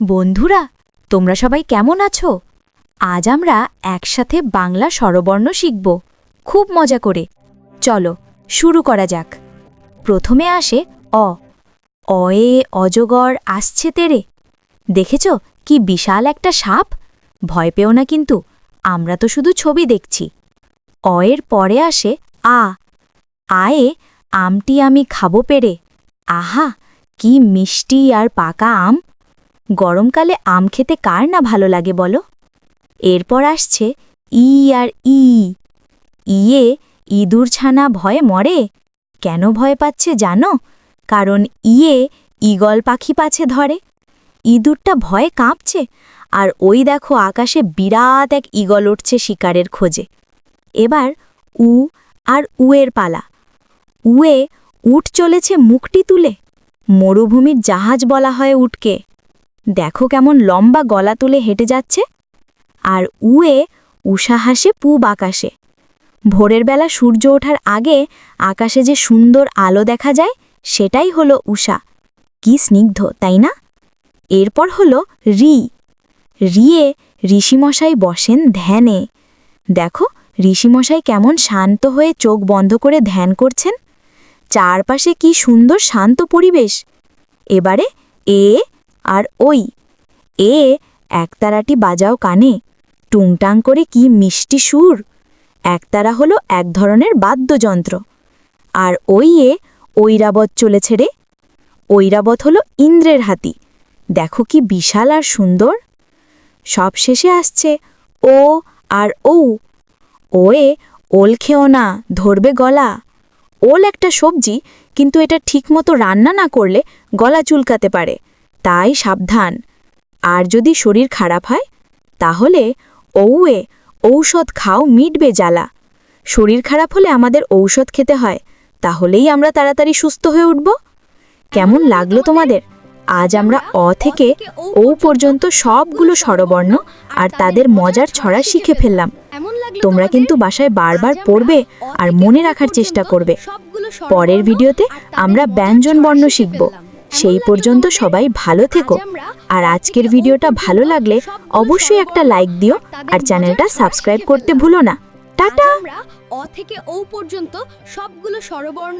বন্ধুরা, তোমরা সবাই কেমন আছো? আজ আমরা একসাথে বাংলা স্বরবর্ণ শিখব। খুব মজা করে। চলো, শুরু করা যাক। প্রথমে আসে অ। অয়ে অজগর আসছে তেরে। দেখেছ কি বিশাল একটা সাপ? ভয় পেও না কিন্তু, আমরা তো শুধু ছবি দেখছি। অয়ের পরে আসে আ। আয়ে আমটি আমি খাব পেরে। আহা, কি মিষ্টি আর পাকা আম। গরমকালে আম খেতে কার না ভালো লাগে বলো? এরপর আসছে ই আর ই। ইয়ে ইঁদুর ছানা ভয়ে মরে? কেন ভয় পাচ্ছে জানো? কারণ ইয়ে ঈগল পাখি পাছে ধরে। ইঁদুরটা ভয়ে কাঁপছে, আর ওই দেখো আকাশে বিরাট এক ঈগল উঠছে শিকারের খোঁজে। এবার উ আর উয়ের পালা। উয়ে উট চলেছে মুখটি তুলে। মরুভূমির জাহাজ বলা হয় উটকে। দেখো কেমন লম্বা গলা তুলে হেঁটে যাচ্ছে। আর উয়ে উষা হাসে, পূব আকাশে। ভোরের বেলা সূর্য ওঠার আগে আকাশে যে সুন্দর আলো দেখা যায়, সেটাই হলো উষা। কি স্নিগ্ধ, তাই না? এরপর হলো রি। রিয়ে ঋষিমশাই বসেন ধ্যানে। দেখো, ঋষিমশাই কেমন শান্ত হয়ে চোখ বন্ধ করে ধ্যান করছেন। চারপাশে কি সুন্দর শান্ত পরিবেশ। এবারে এ আর ওই, এ একতারাটি বাজাও কানে, টুংটাং করে কি মিষ্টি সুর? একতারা হলো এক ধরনের বাদ্যযন্ত্র। আর ওই এ ঐরাবত চলেছে রে। ঐরাবত হলো ইন্দ্রের হাতি। দেখো কি বিশাল আর সুন্দর। সব শেষে আসছে ও আর ও ওয়ে ওল খেও না, ধরবে গলা। ওল একটা সবজি, কিন্তু এটা ঠিকমতো রান্না না করলে গলা চুলকাতে পারে। তাই সাবধান। আর যদি শরীর খারাপ হয়, তাহলে ঔয়ে ঔষধ খাও মিটবে জ্বালা। শরীর খারাপ হলে আমাদের ঔষধ খেতে হয়, তাহলেই আমরা তাড়াতাড়ি সুস্থ হয়ে উঠব। কেমন লাগল তোমাদের? আজ আমরা অ থেকে ও পর্যন্ত সবগুলো স্বরবর্ণ আর তাদের মজার ছড়া শিখে ফেললাম। তোমরা কিন্তু বাসায় বারবার পড়বে আর মনে রাখার চেষ্টা করবে। পরের ভিডিওতে আমরা ব্যঞ্জন বর্ণ শিখব। সেই পর্যন্ত সবাই ভালো থেকো। আর আজকের ভিডিওটা ভালো লাগলে অবশ্যই একটা লাইক দিও আর চ্যানেলটা সাবস্ক্রাইব করতে ভুলো না। টাটা! অ থেকে ও পর্যন্ত সবগুলো স্বরবর্ণ